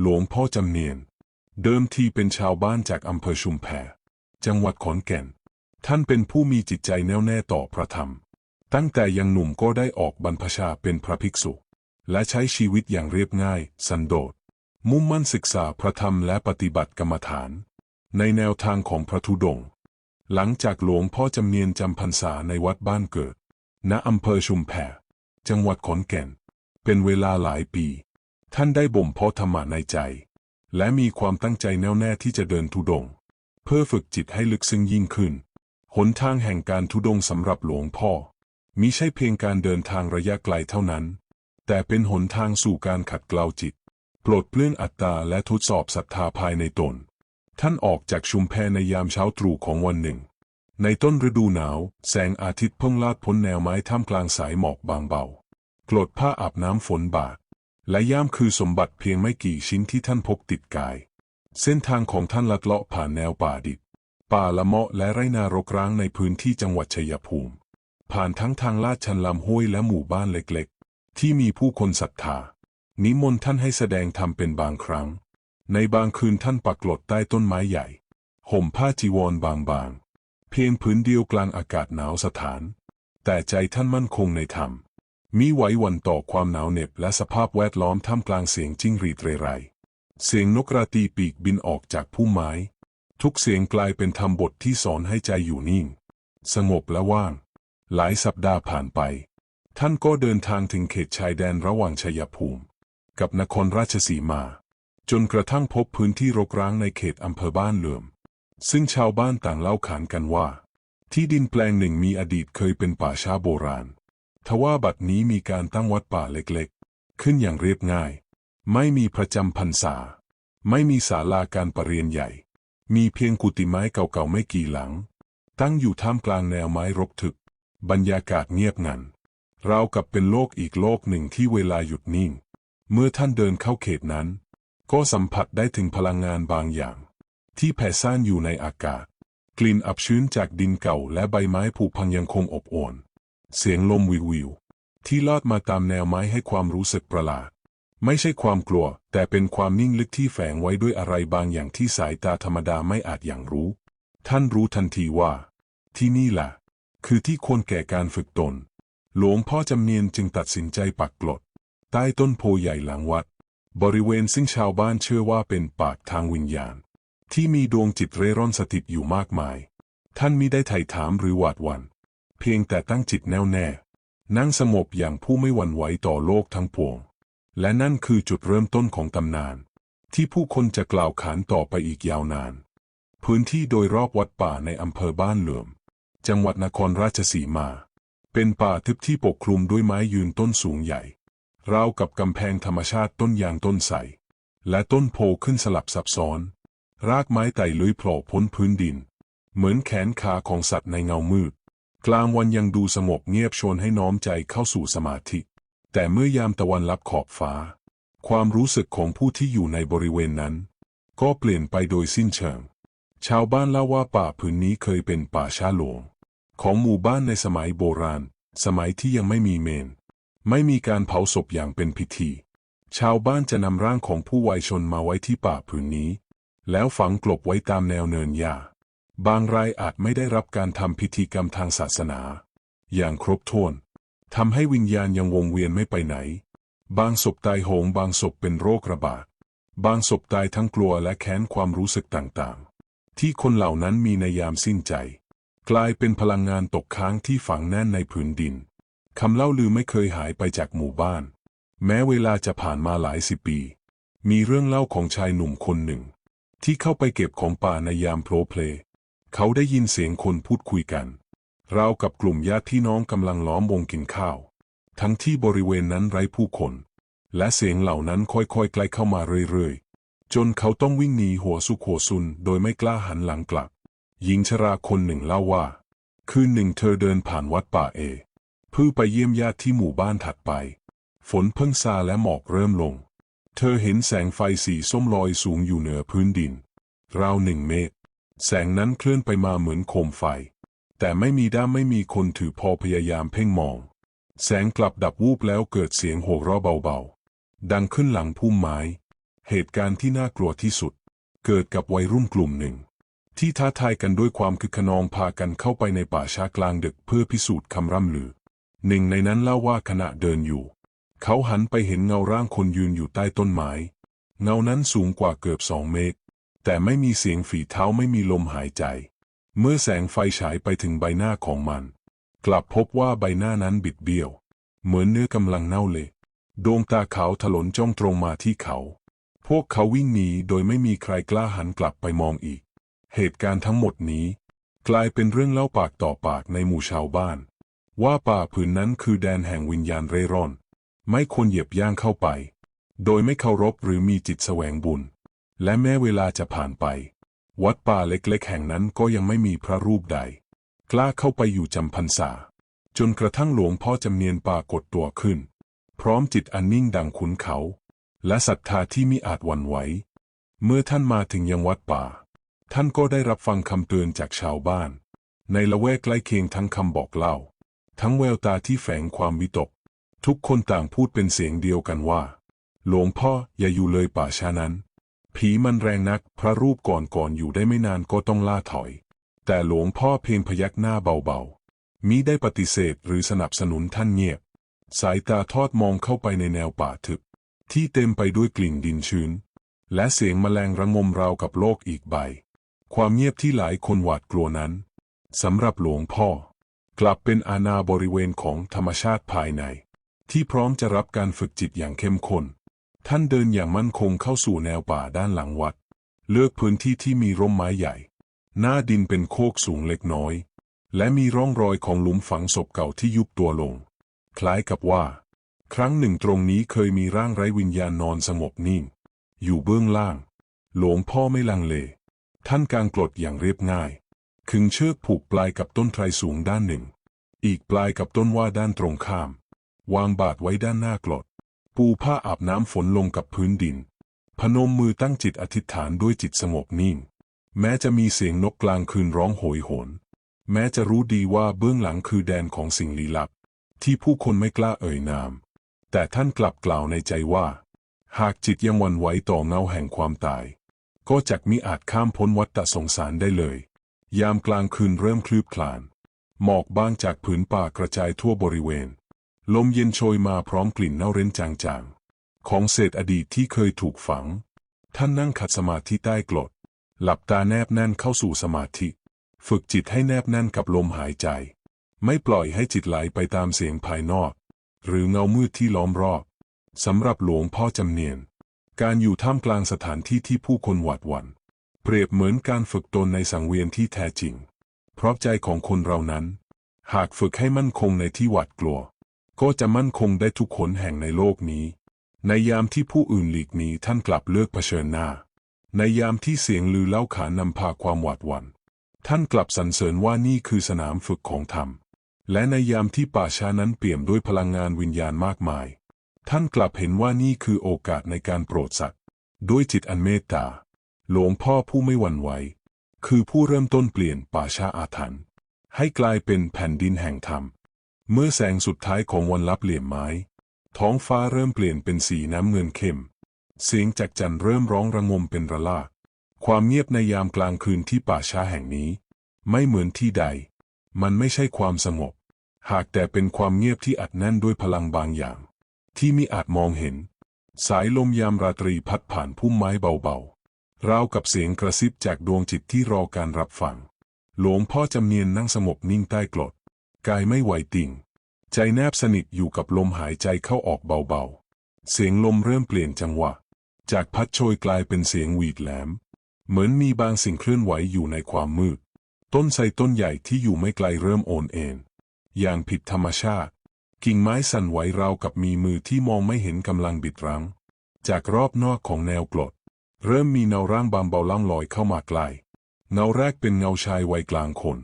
หลวงพ่อจำเนียน เดิมทีเป็นชาวบ้านจากอำเภอชุมแพ จังหวัดขอนแก่น ท่านเป็นผู้มีจิตใจแน่วแน่ต่อพระธรรม ตั้งแต่ยังหนุ่มก็ได้ออกบรรพชาเป็นพระภิกษุ และใช้ชีวิตอย่างเรียบง่าย สันโดษ มุ่งมั่นศึกษาพระธรรมและปฏิบัติกรรมฐาน ในแนวทางของพระธุดงค์หลังจากหลวงพ่อจำเนียนจำพรรษาในวัดบ้านเกิด ณอำเภอชุมแพ จังหวัดขอนแก่น เป็นเวลาหลายปี ท่านได้บ่มเพาะธรรมะในใจ และมีความตั้งใจแน่วแน่ที่จะเดินธุดง เพื่อฝึกจิตให้ลึกซึ้งยิ่งขึ้น หนทางแห่งการธุดงสำหรับหลวงพ่อ มิใช่เพียงการเดินทางระยะไกลเท่านั้น แต่เป็นหนทางสู่การขัดเกลาจิต ปลดเปลื้องอัตตาและทดสอบศรัทธาภายในตน ท่านออกจากชุมแพในยามเช้าตรู่ของวันหนึ่ง ในต้นฤดูหนาว แสงอาทิตย์เพิ่งลาดพ้นแนวไม้ท่ามกลางสายหมอกบางเบากลดผ้าอาบน้ำฝนบาด และย่ามคือสมบัติเพียงไม่กี่ชิ้นที่ท่านพกติดกาย เส้นทางของท่านลัดเลาะผ่านแนวป่าดิบ ป่าละเมาะและไรนารกร้างในพื้นที่จังหวัดชัยภูมิ ผ่านทั้งทางลาดชันลำห้วยและหมู่บ้านเล็กๆ ที่มีผู้คนศรัทธา นิมนต์ท่านให้แสดงธรรมเป็นบางครั้ง ในบางคืนท่านปักหลดใต้ต้นไม้ใหญ่ ห่มผ้าจีวรบางๆ เพียงผืนเดียวกลางอากาศหนาวสถาน แต่ใจท่านมั่นคงในธรรม มีไหวหวันต่อความหนาวเหน็บและสภาพแวดล้อมท่ามกลางเสียงจิ้งหรีดเรไร เสียงนกกระตีปีกบินออกจากพุ่มไม้ ทุกเสียงกลายเป็นธรรมบทที่สอนให้ใจอยู่นิ่ง สงบและว่าง หลายสัปดาห์ผ่านไป ท่านก็เดินทางถึงเขตชายแดนระหว่างชัยภูมิ กับนครราชสีมา จนกระทั่งพบพื้นที่รกร้างในเขตอำเภอบ้านเหลื่อม ซึ่งชาวบ้านต่างเล่าขานกันว่า ที่ดินแปลงหนึ่งมีอดีตเคยเป็นป่าช้าโบราณ ทว่าบัดนี้มีการตั้งวัดป่าเล็กๆ ขึ้นอย่างเรียบง่าย ไม่มีประจำพรรษา ไม่มีศาลาการประเรียนใหญ่ มีเพียงกุฏิไม้เก่าๆไม่กี่หลัง ตั้งอยู่ท่ามกลางแนวไม้รกทึบบรรยากาศเงียบงันราวกับเป็นโลกอีกโลกหนึ่งที่เวลาหยุดนิ่ง เมื่อท่านเดินเข้าเขตนั้น ก็สัมผัสได้ถึงพลังงานบางอย่าง ที่แผ่ซ่านอยู่ในอากาศ กลิ่นอับชื้นจากดินเก่าและใบไม้ผุพังยังคงอบอวล เสียงลมวิววิว ที่ลอดมาตามแนวไม้ให้ความรู้สึกประหลาด ไม่ใช่ความกลัว แต่เป็นความนิ่งลึกที่แฝงไว้ด้วยอะไรบางอย่างที่สายตาธรรมดาไม่อาจอย่างรู้ ท่านรู้ทันทีว่า ที่นี่แหละคือที่ควรแก่การฝึกตน หลวงพ่อจำเนียนจึงตัดสินใจปักกลด ใต้ต้นโพใหญ่หลังวัด บริเวณซึ่งชาวบ้านเชื่อว่าเป็นปากทางวิญญาณ ที่มีดวงจิตเร่ร่อนสถิตอยู่มากมาย ท่านมิได้ไถ่ถามหรือหวาดหวัน่น เพียงแต่ตั้งจิตแน่วแน่ นั่งสงบอย่างผู้ไม่หวั่นไหวต่อโลกทั้งปวง และนั่นคือจุดเริ่มต้นของตำนาน ที่ผู้คนจะกล่าวขานต่อไปอีกยาวนาน พื้นที่โดยรอบวัดป่าในอำเภอบ้านเหลื่อม จังหวัดนครราชสีมา เป็นป่าทึบที่ปกคลุมด้วยไม้ยืนต้นสูงใหญ่ ราวกับกำแพงธรรมชาติต้นยางต้นใส และต้นโพขึ้นสลับซับซ้อน รากไม้ไต่ลื้อยโผล่พ้นพื้นดิน เหมือนแขนขาของสัตว์ในเงามืด กลางวันยังดูสงบเงียบชวนให้น้อมใจเข้าสู่สมาธิ แต่เมื่อยามตะวันลับขอบฟ้า ความรู้สึกของผู้ที่อยู่ในบริเวณนั้น ก็เปลี่ยนไปโดยสิ้นเชิง ชาวบ้านเล่าว่าป่าพื้นนี้เคยเป็นป่าช้าหลวง ของหมู่บ้านในสมัยโบราณ สมัยที่ยังไม่มีเมน ไม่มีการเผาศพอย่างเป็นพิธี ชาวบ้านจะนำร่างของผู้วัยชนมาไว้ที่ป่าพื้นนี้ แล้วฝังกลบไว้ตามแนวเนินหญ้า บางรายอาจไม่ได้รับการทำพิธีกรรมทางศาสนา อย่างครบถ้วนทำให้วิญญาณยังวงเวียนไม่ไปไหน บางศพตายโหงบางศพเป็นโรคระบาด บางศพตายทั้งกลัวและแค้นความรู้สึกต่างๆ ที่คนเหล่านั้นมีในยามสิ้นใจ กลายเป็นพลังงานตกค้างที่ฝังแน่นในผืนดินคำเล่าลือไม่เคยหายไปจากหมู่บ้าน แม้เวลาจะผ่านมาหลายสิบปี มีเรื่องเล่าของชายหนุ่มคนหนึ่ง ที่เข้าไปเก็บของป่าในยามโพลเพล เขาได้ยินเสียงคนพูดคุยกัน ราวกับกลุ่มญาติพี่น้องกำลังล้อมวงกินข้าว ทั้งที่บริเวณนั้นไร้ผู้คน และเสียงเหล่านั้นค่อยๆใกล้เข้ามาเรื่อยๆ จนเขาต้องวิ่งหนีหัวสุขหัวซุนโดยไม่กล้าหันหลังกลับ หญิงชราคนหนึ่งเล่าว่า คืนหนึ่งเธอเดินผ่านวัดป่าเอ เพื่อไปเยี่ยมญาติที่หมู่บ้านถัดไป ฝนเพิ่งซาและหมอกเริ่มลง เธอเห็นแสงไฟสีส้มลอยสูงอยู่เหนือพื้นดิน ราวหนึ่งเมตร แสงนั้นเคลื่อนไปมาเหมือนโคมไฟ แต่ไม่มีด้ามไม่มีคนถือพอพยายามเพ่งมอง แสงกลับดับวูบแล้วเกิดเสียงโห่ราะเบาๆ ดังขึ้นหลังพุ่มไม้ เหตุการณ์ที่น่ากลัวที่สุด เกิดกับวัยรุ่นกลุ่มหนึ่ง ที่ท้าทายกันด้วยความคึกขนองพากันเข้าไปในป่าช้ากลางดึกเพื่อพิสูจน์คำร่ำลือ หนึ่งในนั้นเล่าว่าขณะเดินอยู่ เขาหันไปเห็นเงาร่างคนยืนอยู่ใต้ต้นไม้ เงานั้นสูงกว่าเกือบสองเมตร แต่ไม่มีเสียงฝีเท้าไม่มีลมหายใจ เมื่อแสงไฟฉายไปถึงใบหน้าของมัน กลับพบว่าใบหน้านั้นบิดเบี้ยว เหมือนเนื้อกำลังเน่าเละดวงตาขาวถลนจ้องตรงมาที่เขา พวกเขาวิ่งหนีโดยไม่มีใครกล้าหันกลับไปมองอีก เหตุการณ์ทั้งหมดนี้ กลายเป็นเรื่องเล่าปากต่อปากในหมู่ชาวบ้าน ว่าป่าผืนนั้นคือแดนแห่งวิญญาณเร่ร่อน ไม่ควรเหยียบย่างเข้าไป โดยไม่เคารพหรือมีจิตแสวงบุญ และแม้เวลาจะผ่านไป วัดป่าเล็กๆ แห่งนั้นก็ยังไม่มีพระรูปใด กล้าเข้าไปอยู่จำพรรษา จนกระทั่งหลวงพ่อจำเนียนปรากฏตัวขึ้น พร้อมจิตอันนิ่งดังขุนเขา และศรัทธาที่มิอาจหวั่นไหวเมื่อท่านมาถึงยังวัดป่า ท่านก็ได้รับฟังคำเตือนจากชาวบ้าน ในละแวกใกล้เคียงทั้งคำบอกเล่า ทั้งแววตาที่แฝงความวิตก ทุกคนต่างพูดเป็นเสียงเดียวกันว่า หลวงพ่ออย่าอยู่เลยป่าช้านั้น ผีมันแรงนัก พระรูปก่อนก่อนอยู่ได้ไม่นานก็ต้องล่าถอย แต่หลวงพ่อเพียงพยักหน้าเบาๆ มิได้ปฏิเสธหรือสนับสนุนท่านเงียบ สายตาทอดมองเข้าไปในแนวป่าทึบ ที่เต็มไปด้วยกลิ่นดินชื้น และเสียงแมลงระงมราวกับโลกอีกใบ ความเงียบที่หลายคนหวาดกลัวนั้นสำหรับหลวงพ่อ กลับเป็นอาณาบริเวณของธรรมชาติภายใน ที่พร้อมจะรับการฝึกจิตอย่างเข้มข้น ท่านเดินอย่างมั่นคงเข้าสู่แนวป่าด้านหลังวัด เลือกพื้นที่ที่มีร่มไม้ใหญ่ หน้าดินเป็นโคกสูงเล็กน้อย และมีร่องรอยของหลุมฝังศพเก่าที่ยุบตัวลง คล้ายกับว่า ครั้งหนึ่งตรงนี้เคยมีร่างไร้วิญญาณนอนสงบนิ่ง อยู่เบื้องล่าง หลวงพ่อไม่ลังเล ท่านกางกรดอย่างเรียบง่าย ขึงเชือกผูกปลายกับต้นไทรสูงด้านหนึ่ง อีกปลายกับต้นว่าด้านตรงข้าม วางบาทไว้ด้านหน้ากรด ปูผ้าอาบน้ำฝนลงกับพื้นดิน พนมมือตั้งจิตอธิษฐานด้วยจิตสงบนิ่ง แม้จะมีเสียงนกกลางคืนร้องโหยหวนแม้จะรู้ดีว่าเบื้องหลังคือแดนของสิ่งลี้ลับ ที่ผู้คนไม่กล้าเอ่ยนาม แต่ท่านกลับกล่าวในใจว่า หากจิตยังหวันไหวต่อเงาแห่งความตาย ก็จักมิอาจข้ามพ้นวัฏสงสารได้เลย ยามกลางคืนเริ่มคลืบคลาน หมอกบางจากผืนป่ากระจายทั่วบริเวณ ลมเย็นโชยมาพร้อมกลิ่นเน่าเร้นจางๆ ของเศษอดีตที่เคยถูกฝัง ท่านนั่งขัดสมาธิใต้กรดหลับตาแนบแน่นเข้าสู่สมาธิ ฝึกจิตให้แนบแน่นกับลมหายใจ ไม่ปล่อยให้จิตไหลไปตามเสียงภายนอก หรือเงามืดที่ล้อมรอบสำหรับหลวงพ่อจำเนียน การอยู่ท่ามกลางสถานที่ที่ผู้คนหวาดหวัน่นเปรียบเหมือนการฝึกตนในสังเวียนที่แท้จริง เพราะใจของคนเรานั้น หากฝึกให้มั่นคงในที่หวาดกลัว ก็จะมั่นคงได้ทุกคนแห่งในโลกนี้ ในยามที่ผู้อื่นหลีกหนีท่านกลับเลือกเผชิญหน้า ในยามที่เสียงลือเล่าขานนำพาความหวาดหวัน่นท่านกลับสรรเสริญว่านี่คือสนามฝึกของธรรม และในยามที่ป่าช้านั้นเปี่ยมด้วยพลังงานวิญญาณมากมาย ท่านกลับเห็นว่านี่คือโอกาสในการโปรดสัตว์ด้วยจิตอันเมตตา หลวงพ่อผู้ไม่หวั่นไหว คือผู้เริ่มต้นเปลี่ยนป่าช้าอาถรรพ์ให้กลายเป็นแผ่นดินแห่งธรรม เมื่อแสงสุดท้ายของวันลับเหลี่ยมไม้ ท้องฟ้าเริ่มเปลี่ยนเป็นสีน้ำเงินเข้ม เสียงจากจันทร์เริ่มร้องระงมเป็นระลาก ความเงียบในยามกลางคืนที่ป่าช้าแห่งนี้ ไม่เหมือนที่ใด มันไม่ใช่ความสงบ หากแต่เป็นความเงียบที่อัดแน่นด้วยพลังบางอย่าง ที่มิอาจมองเห็น สายลมยามราตรีพัดผ่านพุ่มไม้เบาๆ ราวกับเสียงกระซิบจากดวงจิตที่รอการรับฟัง หลวงพ่อจำเนียนนั่งสงบนิ่งใต้กรด กายไม่ไหวติ่ง ใจแนบสนิทอยู่กับลมหายใจเข้าออกเบาๆ เสียงลมเริ่มเปลี่ยนจังหวะ จากพัดโชยกลายเป็นเสียงหวีดแหลม เหมือนมีบางสิ่งเคลื่อนไหวอยู่ในความมืด ต้นไทรต้นใหญ่ที่อยู่ไม่ไกลเริ่มโอนเอ็นอย่างผิดธรรมชาติ กิ่งไม้สั่นไหวราวกับมีมือที่มองไม่เห็นกำลังบิดรั้ง จากรอบนอกของแนวกรดเริ่มมีเงาร่างบางเบาล่องลอยเข้ามาใกล้เงาแรกเป็นเงาชายวัยกลางคน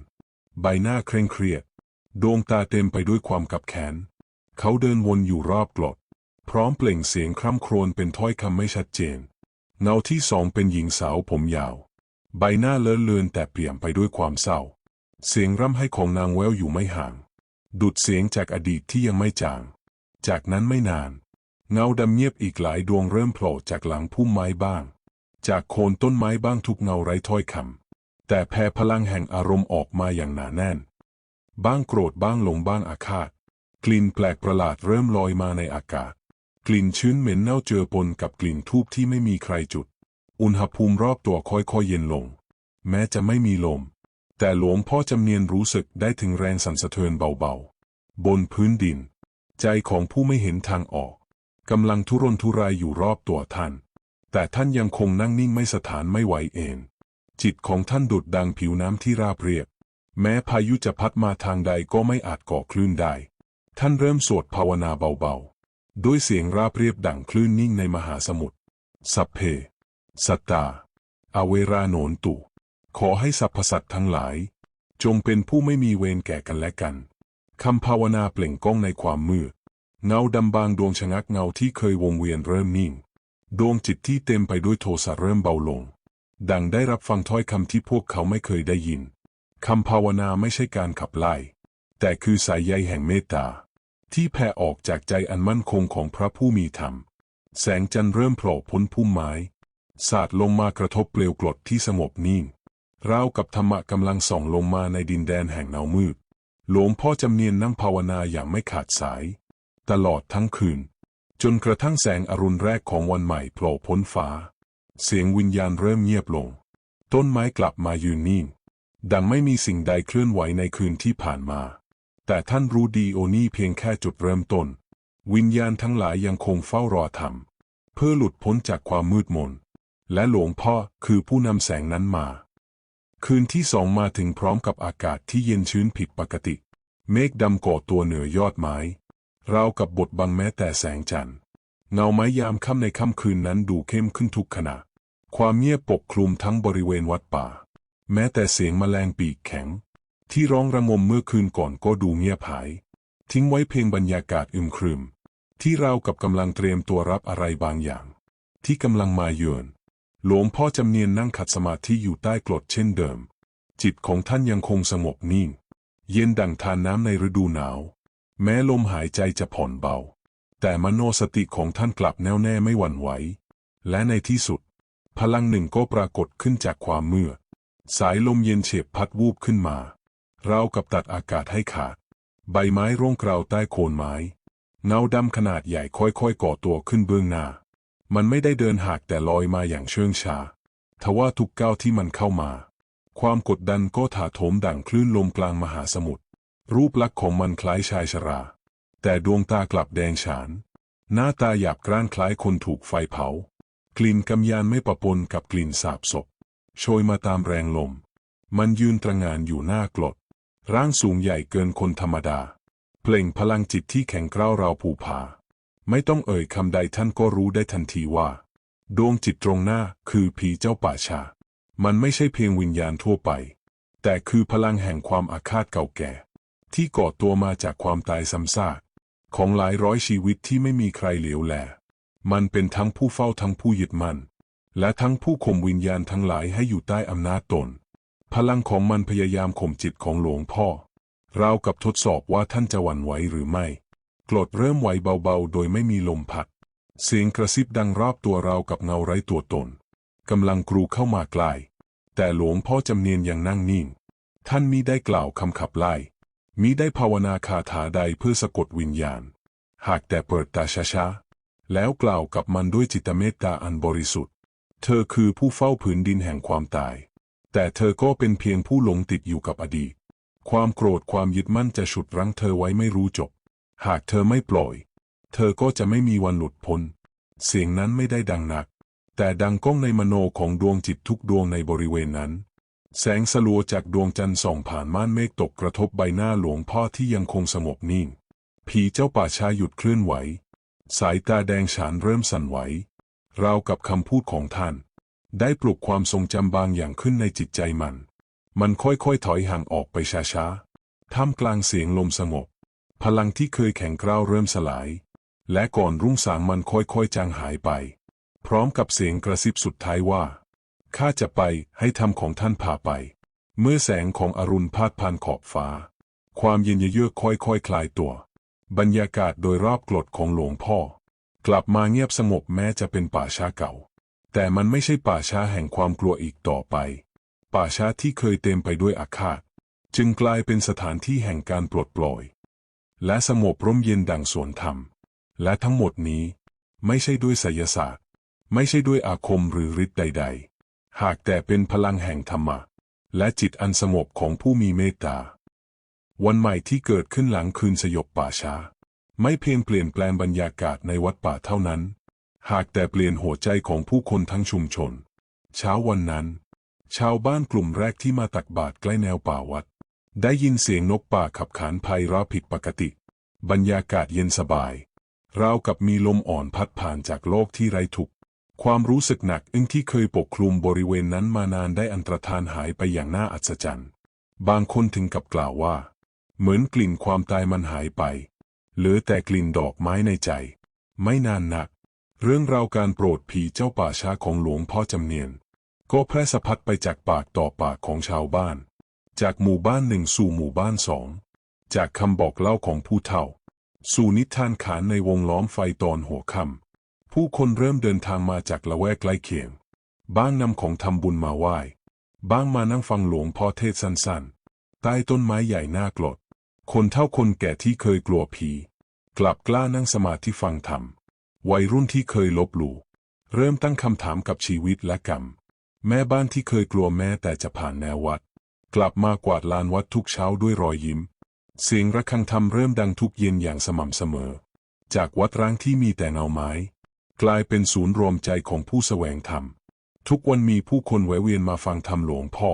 ใบหน้าเคร่งเครียด ดวงตาเต็มไปด้วยความกับแขน เขาเดินวนอยู่รอบกรดพร้อมเปล่งเสียงคร่ำครวญเป็นถ้อยคำไม่ชัดเจน เงาที่สองเป็นหญิงสาวผมยาว ใบหน้าเลอะเลือนแต่เปลี่ยนไปด้วยความเศร้า เสียงร่ำไห้ของนางแววอยู่ไม่ห่าง ดุดเสียงจากอดีตที่ยังไม่จาง จากนั้นไม่นาน เงาดำเงียบอีกหลายดวงเริ่มโผล่จากหลังพุ่มไม้บ้าง จากโคนต้นไม้บ้างทุกเงาไร้ถ้อยคำแต่แผ่พลังแห่งอารมณ์ออกมาอย่างหนาแน่น บ้างโกรธบ้างหลงบ้างอาฆาต กลิ่นแปลกประหลาดเริ่มลอยมาในอากาศ กลิ่นชื้นเหม็นเน่าเจือปนกับกลิ่นทูบที่ไม่มีใครจุด อุณหภูมิรอบตัวค่อยๆเย็นลง แม้จะไม่มีลม แต่หลวงพ่อจำเนียนรู้สึกได้ถึงแรงสั่นสะเทือนเบาๆ บนพื้นดิน ใจของผู้ไม่เห็นทางออกกำลังทุรนทุรายอยู่รอบตัวท่าน แต่ท่านยังคงนั่งนิ่งไม่สถานไม่ไหวเอง จิตของท่านดุดดังผิวน้ำที่ราบเรียบ แม้พายุจะพัดมาทางใดก็ไม่อาจก่อคลื่นได้ ท่านเริ่มสวดภาวนาเบาๆ ด้วยเสียงราบเรียบดังคลื่นนิ่งในมหาสมุทร สัพเพ สัตตา อเวราโนนตุ ขอให้สรรพสัตว์ทั้งหลาย จงเป็นผู้ไม่มีเวรแก่กันและกัน คำภาวนาเปล่งก้องในความมืด เงาดำบางดวงชะงักเงาที่เคยวงเวียนเริ่มนิ่ง ดวงจิตที่เต็มไปด้วยโทสะเริ่มเบาลง ดังได้รับฟังถ้อยคำที่พวกเขาไม่เคยได้ยิน คำภาวนาไม่ใช่การขับไล่ แต่คือสายใยแห่งเมตตา ที่แผ่ออกจากใจอันมั่นคงของพระผู้มีธรรม แสงจันทร์เริ่มโผล่พ้นพุ่มไม้ สาดลงมากระทบเปลวกรดที่สงบนิ่งราวกับธรรมะกำลังส่องลงมาในดินแดนแห่งเงามืด หลวงพ่อจำเนียนนั่งภาวนาอย่างไม่ขาดสาย ตลอดทั้งคืน จนกระทั่งแสงอรุณแรกของวันใหม่โผล่พ้นฟ้า เสียงวิญญาณเริ่มเงียบลง ต้นไม้กลับมายืนนิ่ง ดังไม่มีสิ่งใดเคลื่อนไหวในคืนที่ผ่านมา แต่ท่านรู้ดีโอนี่เพียงแค่จุดเริ่มต้น วิญญาณทั้งหลายยังคงเฝ้ารอธรรม เพื่อหลุดพ้นจากความมืดมน และหลวงพ่อคือผู้นำแสงนั้นมา คืนที่สองมาถึงพร้อมกับอากาศที่เย็นชื้นผิดปกติ เมฆดำก่อตัวเหนือยอดไม้ราวกับบทบังแม้แต่แสงจันทร์เงาไม้ยามค่ำในค่ำคืนนั้นดูเข้มขึ้นทุกขณะ ความเงียบปกคลุมทั้งบริเวณวัดป่า แม้แต่เสียงแมลงปีกแข็ง ที่ร้องระงมเมื่อคืนก่อนก็ดูเงียบหาย ทิ้งไว้เพียงบรรยากาศอึมครึม ที่เรากับกำลังเตรียมตัวรับอะไรบางอย่าง ที่กำลังมาเยือนหลวงพ่อจำเนียนนั่งขัดสมาธิอยู่ใต้กรดเช่นเดิม จิตของท่านยังคงสงบนิ่ง เย็นดั่งทานน้ำในฤดูหนาว แม้ลมหายใจจะผ่อนเบา แต่มโนสติของท่านกลับแน่วแน่ไม่หวั่นไหว และในที่สุด พลังหนึ่งก็ปรากฏขึ้นจากความมืด สายลมเย็นเฉียบพัดวูบขึ้นมา ราวกับตัดอากาศให้ขาด ใบไม้ร่วงกราวใต้โคนไม้ เงาดำขนาดใหญ่ค่อยๆก่อตัวขึ้นเบื้องหน้า มันไม่ได้เดินหากแต่ลอยมาอย่างเชื่องชาทว่าทุกก้าวที่มันเข้ามา ความกดดันก็ถาโถมดั่งคลื่นลมกลางมหาสมุทร รูปลักษณ์ของมันคล้ายชายชรา แต่ดวงตากลับแดงฉาน หน้าตาหยาบกร้านคล้ายคนถูกไฟเผา กลิ่นกำยานไม่ปะปนกับกลิ่นสาบศพ โชยมาตามแรงลม มันยืนตระงานอยู่หน้ากรดร่างสูงใหญ่เกินคนธรรมดาเปล่งพลังจิตที่แข็งกร้าวราวผูผา ไม่ต้องเอ่ยคำใดท่านก็รู้ได้ทันทีว่า ดวงจิตตรงหน้าคือผีเจ้าป่าชา มันไม่ใช่เพียงวิญญาณทั่วไป แต่คือพลังแห่งความอาฆาตเก่าแก่ ที่ก่อตัวมาจากความตายซ้ำซากของหลายร้อยชีวิตที่ไม่มีใครเหลียวแล มันเป็นทั้งผู้เฝ้าทั้งผู้ยึดมั่น และทั้งผู้ข่มวิญญาณทั้งหลายให้อยู่ใต้อำนาจตน พลังของมันพยายามข่มจิตของหลวงพ่อราวกับทดสอบว่าท่านจะหวั่นไหวหรือไม่ กรดเริ่มไหวเบาๆ โดยไม่มีลมพัด เสียงกระซิบดังรอบตัวราวกับเงาไร้ตัวตนกำลังกรูเข้ามาใกล้แต่หลวงพ่อจำเนียนยังนั่งนิ่ง ท่านมิได้กล่าวคำขับไล่มิได้ภาวนาคาถาใดเพื่อสะกดวิญญาณ หากแต่เปิดตาช้าๆแล้วกล่าวกับมันด้วยจิตเมตตาอันบริสุทธิ์ เธอคือผู้เฝ้าผืนดินแห่งความตาย แต่เธอก็เป็นเพียงผู้หลงติดอยู่กับอดีต ความโกรธความยึดมั่นจะฉุดรั้งเธอไว้ไม่รู้จบ หากเธอไม่ปล่อย เธอก็จะไม่มีวันหลุดพ้น เสียงนั้นไม่ได้ดังหนัก แต่ดังก้องในมโนของดวงจิตทุกดวงในบริเวณนั้น แสงสลัวจากดวงจันทร์ส่องผ่านม่านเมฆตกกระทบใบหน้าหลวงพ่อที่ยังคงสงบนิ่ง ผีเจ้าป่าชาหยุดเคลื่อนไหว สายตาแดงฉานเริ่มสั่นไหว ราวกับคำพูดของท่าน ได้ปลุกความทรงจำบางอย่างขึ้นในจิตใจมัน มันค่อยๆถอยห่างออกไปช้าๆ ท่ามกลางเสียงลมสงบ พลังที่เคยแข็งกร้าวเริ่มสลาย และก่อนรุ่งสางมันค่อยๆจางหายไป พร้อมกับเสียงกระซิบสุดท้ายว่า ข้าจะไปให้ธรรมของท่านพาไป เมื่อแสงของอรุณพาดผ่านขอบฟ้า ความเย็นเยือกค่อยๆคลายตัว บรรยากาศโดยรอบกรดของหลวงพ่อ กลับมาเงียบสงบแม้จะเป็นป่าช้าเก่า แต่มันไม่ใช่ป่าช้าแห่งความกลัวอีกต่อไป ป่าช้าที่เคยเต็มไปด้วยอาฆาต จึงกลายเป็นสถานที่แห่งการปลดปล่อย และสงบร่มเย็นดังสวนธรรม และทั้งหมดนี้ ไม่ใช่ด้วยไสยศาสตร์ ไม่ใช่ด้วยอาคมหรือฤทธิ์ใด ๆ หากแต่เป็นพลังแห่งธรรมะและจิตอันสงบของผู้มีเมตตา วันใหม่ที่เกิดขึ้นหลังคืนสยบป่าช้า ไม่เพียงเปลี่ยนแปลงบรรยากาศในวัดป่าเท่านั้น หากแต่เปลี่ยนหัวใจของผู้คนทั้งชุมชน เช้าวันนั้น ชาวบ้านกลุ่มแรกที่มาตักบาตรใกล้แนวป่าวัด ได้ยินเสียงนกป่าขับขานไพเราะผิดปกติ บรรยากาศเย็นสบาย ราวกับมีลมอ่อนพัดผ่านจากโลกที่ไร้ทุกข์ความรู้สึกหนักอึ้งที่เคยปกคลุมบริเวณนั้นมานานได้อันตรธานหายไปอย่างน่าอัศจรรย์ บางคนถึงกับกล่าวว่า เหมือนกลิ่นความตายมันหายไป เหลือแต่กลิ่นดอกไม้ในใจ ไม่นานนัก เรื่องราวการโปรดผีเจ้าป่าช้าของหลวงพ่อจำเนียน ก็แพร่สะพัดไปจากปากต่อปากของชาวบ้าน จากหมู่บ้านหนึ่งสู่หมู่บ้านสอง จากคำบอกเล่าของผู้เฒ่า สู่นิทานขานในวงล้อมไฟตอนหัวค่ำผู้คนเริ่มเดินทางมาจากละแวกใกล้เคียง บ้างนำของทำบุญมาไหว้บ้างมานั่งฟังหลวงพ่อเทศสั้นๆ ใต้ต้นไม้ใหญ่หน้ากลด คนเท่าคนแก่ที่เคยกลัวผีกลับกล้านั่งสมาธิฟังธรรม วัยรุ่นที่เคยลบหลู่เริ่มตั้งคำถามกับชีวิตและกรรม แม่บ้านที่เคยกลัวแม้แต่จะผ่านแนววัด กลับมากวาดลานวัดทุกเช้าด้วยรอยยิ้ม เสียงระฆังธรรมเริ่มดังทุกเย็นอย่างสม่ำเสมอ จากวัดร้างที่มีแต่เงาไม้ กลายเป็นศูนย์รวมใจของผู้แสวงธรรม ทุกวันมีผู้คนแวะเวียนมาฟังธรรมหลวงพ่อ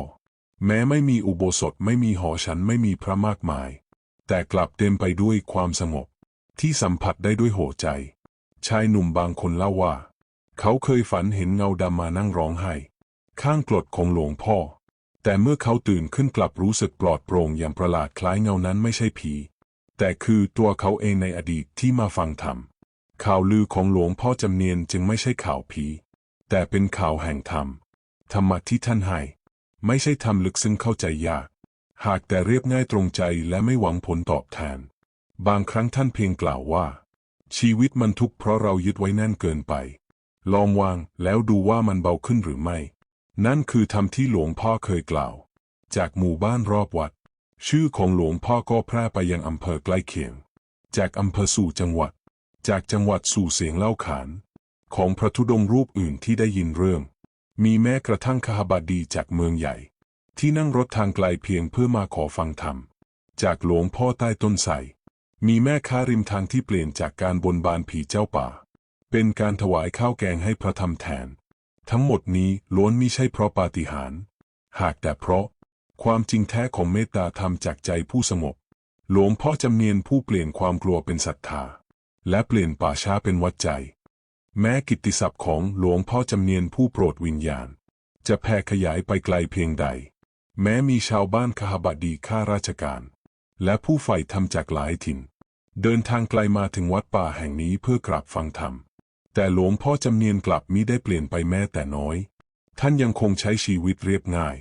แม้ไม่มีอุโบสถไม่มีหอฉันไม่มีพระมากมาย แต่กลับเต็มไปด้วยความสงบที่สัมผัสได้ด้วยหัวใจ ชายหนุ่มบางคนเล่าว่า เขาเคยฝันเห็นเงาดำมานั่งร้องไห้ ข้างกรดของหลวงพ่อ แต่เมื่อเขาตื่นขึ้นกลับรู้สึกปลอดโปร่งอย่างประหลาดคล้ายเงานั้นไม่ใช่ผี แต่คือตัวเขาเองในอดีตที่มาฟังธรรมข่าวลือของหลวงพ่อจำเนียนจึงไม่ใช่ข่าวผี แต่เป็นข่าวแห่งธรรม ธรรมะที่ท่านให้ ไม่ใช่ธรรมลึกซึ้งเข้าใจยาก หากแต่เรียบง่ายตรงใจและไม่หวังผลตอบแทน บางครั้งท่านเพียงกล่าวว่า ชีวิตมันทุกข์เพราะเรายึดไว้แน่นเกินไป ลองวางแล้วดูว่ามันเบาขึ้นหรือไม่ นั่นคือธรรมที่หลวงพ่อเคยกล่าว จากหมู่บ้านรอบวัด ชื่อของหลวงพ่อก็แพร่ไปยังอำเภอใกล้เคียง จากอำเภอสู่จังหวัด จากจังหวัดสู่เสียงเล่าขาน ของพระธุดงค์รูปอื่นที่ได้ยินเรื่อง มีแม้กระทั่งคหบดีจากเมืองใหญ่ ที่นั่งรถทางไกลเพียงเพื่อมาขอฟังธรรม จากหลวงพ่อใต้ต้นไทรมีแม่ค้าริมทางที่เปลี่ยนจากการบนบานผีเจ้าป่า เป็นการถวายข้าวแกงให้พระธรรมแทน ทั้งหมดนี้ล้วนมิใช่เพราะปาฏิหาริย์หากแต่เพราะความจริงแท้ของเมตตาธรรมจากใจผู้สงบหลวงพ่อจำเนียนผู้เปลี่ยนความกลัวเป็นศรัทธา และเปลี่ยนป่าช้าเป็นวัดใจ แม้กิตติศัพท์ของหลวงพ่อจำเนียนผู้โปรดวิญญาณ จะแผ่ขยายไปไกลเพียงใด แม้มีชาวบ้านคหบดีข้าราชการ และผู้ใฝ่ธรรมจากหลายถิ่น เดินทางไกลมาถึงวัดป่าแห่งนี้เพื่อกราบฟังธรรม แต่หลวงพ่อจำเนียนกลับมิได้เปลี่ยนไปแม้แต่น้อย ท่านยังคงใช้ชีวิตเรียบง่าย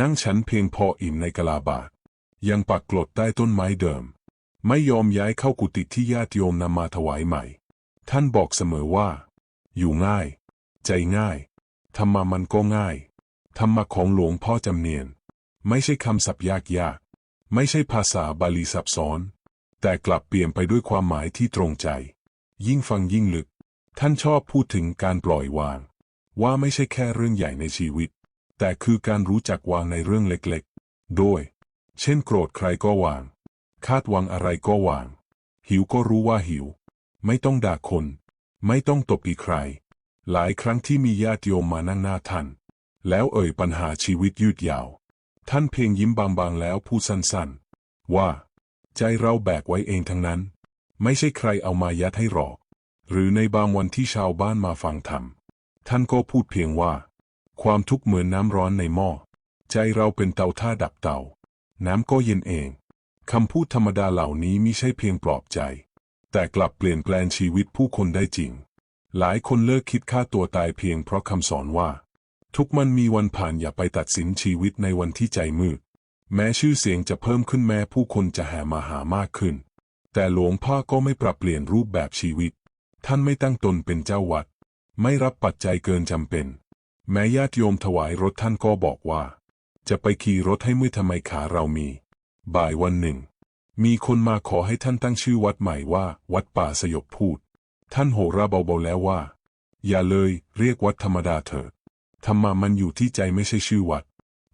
นั่งฉันเพียงพออิ่มในกลาบาทยังปักกลดใต้ต้นไม้เดิม ไม่ยอมย้ายเข้ากุฏิที่ญาติโยมนำมาถวายใหม่ ท่านบอกเสมอว่า อยู่ง่าย ใจง่ายธรรมะมันก็ง่ายธรรมะของหลวงพ่อจำเนียน ไม่ใช่คำศัพท์ยากยากๆ ไม่ใช่ภาษาบาลีซับซ้อน แต่กลับเปลี่ยนไปด้วยความหมายที่ตรงใจ ยิ่งฟังยิ่งลึก ท่านชอบพูดถึงการปล่อยวาง ว่าไม่ใช่แค่เรื่องใหญ่ในชีวิต แต่คือการรู้จักวางในเรื่องเล็กๆโดยเช่นโกรธใครก็วาง คาดหวังอะไรก็วาง หิวก็รู้ว่าหิว ไม่ต้องด่าคน ไม่ต้องตบตีใคร หลายครั้งที่มีญาติโยมมานั่งหน้าท่านแล้วเอ่ยปัญหาชีวิตยืดยาว ท่านเพียงยิ้มบางๆแล้วพูดสั้นๆ ว่า ใจเราแบกไว้เองทั้งนั้น ไม่ใช่ใครเอามายัดให้หรอก หรือในบางวันที่ชาวบ้านมาฟังธรรม ท่านก็พูดเพียงว่า ความทุกข์เหมือนน้ำร้อนในหม้อ ใจเราเป็นเตาท่าดับเตา น้ำก็เย็นเอง คำพูดธรรมดาเหล่านี้มิใช่เพียงปลอบใจ แต่กลับเปลี่ยนแปลงชีวิตผู้คนได้จริง หลายคนเลิกคิดฆ่าตัวตายเพียงเพราะคำสอนว่า ทุกมันมีวันผ่านอย่าไปตัดสินชีวิตในวันที่ใจมืด แม้ชื่อเสียงจะเพิ่มขึ้นแม้ผู้คนจะแห่มาหามากขึ้น แต่หลวงพ่อก็ไม่ปรับเปลี่ยนรูปแบบชีวิต ท่านไม่ตั้งตนเป็นเจ้าวัด ไม่รับปัจจัยเกินจำเป็น แม้ญาติโยมถวายรถท่านก็บอกว่า จะไปขี่รถให้มือทำไมขาเรามี บ่ายวันหนึ่ง มีคนมาขอให้ท่านตั้งชื่อวัดใหม่ว่า วัดป่าสยบพูด ท่านโหราเบาๆแล้วว่า อย่าเลยเรียกวัดธรรมดาเถิด ธรรมะมันอยู่ที่ใจไม่ใช่ชื่อวัด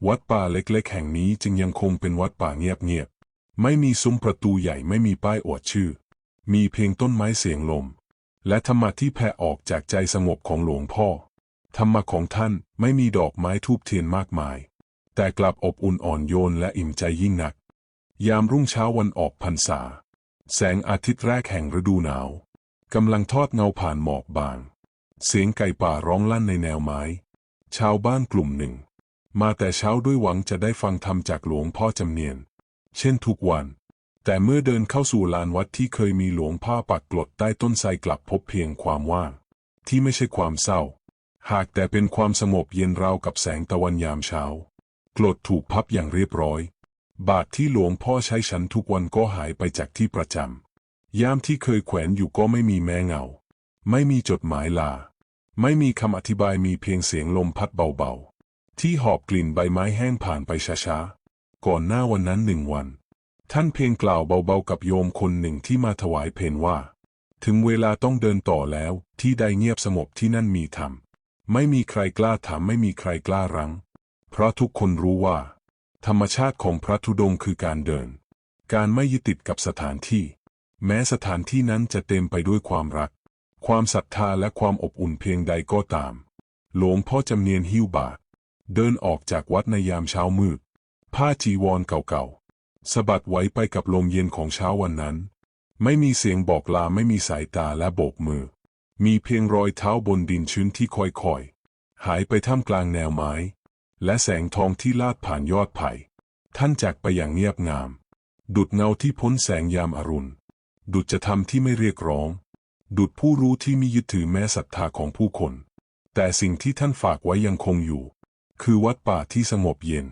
วัดป่าเล็กๆ แห่งนี้จึงยังคงเป็นวัดป่าเงียบๆ ไม่มีซุ้มประตูใหญ่ไม่มีป้ายอวดชื่อ มีเพียงต้นไม้เสียงลม และธรรมะที่แผ่ออกจากใจสงบของหลวงพ่อ ธรรมะของท่านไม่มีดอกไม้ทูบเทียนมากมาย แต่กลับอบอุ่นอ่อนโยนและอิ่มใจยิ่งนัก ยามรุ่งเช้าวันออกพรรษา แสงอาทิตย์แรกแห่งฤดูหนาวกำลังทอดเงาผ่านหมอกบาง เสียงไก่ป่าร้องลั่นในแนวไม้ ชาวบ้านกลุ่มหนึ่ง มาแต่เช้าด้วยหวังจะได้ฟังธรรมจากหลวงพ่อจำเนียน เช่นทุกวัน แต่เมื่อเดินเข้าสู่ลานวัดที่เคยมีหลวงพ่อปักกลดใต้ต้นไทรกลับพบเพียงความว่างที่ไม่ใช่ความเศร้า หากแต่เป็นความสงบเย็นราวกับแสงตะวันยามเช้า กลดถูกพับอย่างเรียบร้อย บาทที่หลวงพ่อใช้ฉันทุกวันก็หายไปจากที่ประจำยามที่เคยแขวนอยู่ก็ไม่มีแม้เงา ไม่มีจดหมายลา ไม่มีคำอธิบายมีเพียงเสียงลมพัดเบาๆ ที่หอบกลิ่นใบไม้แห้งผ่านไปช้าๆ ก่อนหน้าวันนั้นหนึ่งวัน ท่านเพียงกล่าวเบาๆกับโยมคนหนึ่งที่มาถวายเพนว่า ถึงเวลาต้องเดินต่อแล้ว ที่ใดเงียบสงบที่นั่นมีธรรม ไม่มีใครกล้าถามไม่มีใครกล้ารั้ง เพราะทุกคนรู้ว่า ธรรมชาติของพระธุดงคือการเดิน การไม่ยึดติดกับสถานที่ แม้สถานที่นั้นจะเต็มไปด้วยความรัก ความศรัทธาและความอบอุ่นเพียงใดก็ตาม หลวงพ่อจำเนียนหิ้วบาท เดินออกจากวัดในยามเช้ามืด ผ้าจีวรเก่าๆสะบัดไว้ไปกับลมเย็นของเช้าวันนั้น ไม่มีเสียงบอกลาไม่มีสายตาและโบกมือ มีเพียงรอยเท้าบนดินชื้นที่ค่อยๆ หายไปท่ามกลางแนวไม้ และแสงทองที่ลาดผ่านยอดไผ่ ท่านจากไปอย่างเงียบงาม ดุดเงาที่พ้นแสงยามอรุณ ดุดจะทำที่ไม่เรียกร้อง ดุดผู้รู้ที่มียึดถือแม้ศรัทธาของผู้คน แต่สิ่งที่ท่านฝากไว้ยังคงอยู่ คือวัดป่าที่สงบเย็น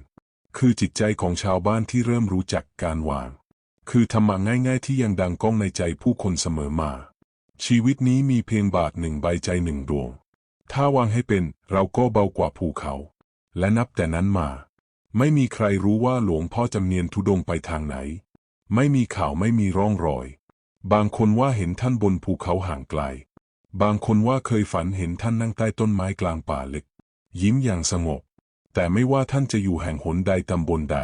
คือจิตใจของชาวบ้านที่เริ่มรู้จักการวาง คือธรรมะง่ายๆที่ยังดังก้องในใจผู้คนเสมอมา ชีวิตนี้มีเพียงบาทหนึ่งใบใจหนึ่งดวง ถ้าวางให้เป็นเราก็เบากว่าภูเขา และนับแต่นั้นมา ไม่มีใครรู้ว่าหลวงพ่อจำเนียนทุดงไปทางไหน ไม่มีข่าวไม่มีร่องรอย บางคนว่าเห็นท่านบนภูเขาห่างไกล บางคนว่าเคยฝันเห็นท่านนั่งใต้ต้นไม้กลางป่าเล็กยิ้มอย่างสงบ แต่ไม่ว่าท่านจะอยู่แห่งหนใดตำบลใด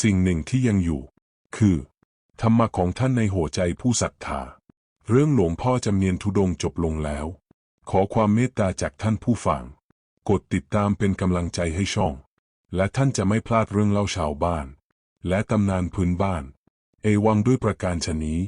สิ่งหนึ่งที่ยังอยู่ คือ ธรรมะของท่านในหัวใจผู้ศรัทธา เรื่องหลวงพ่อจำเนียนทุดงค์จบลงแล้ว ขอความเมตตาจากท่านผู้ฟัง กดติดตามเป็นกำลังใจให้ช่อง และท่านจะไม่พลาดเรื่องเล่าชาวบ้าน และตำนานพื้นบ้าน เอวังด้วยประการชนี้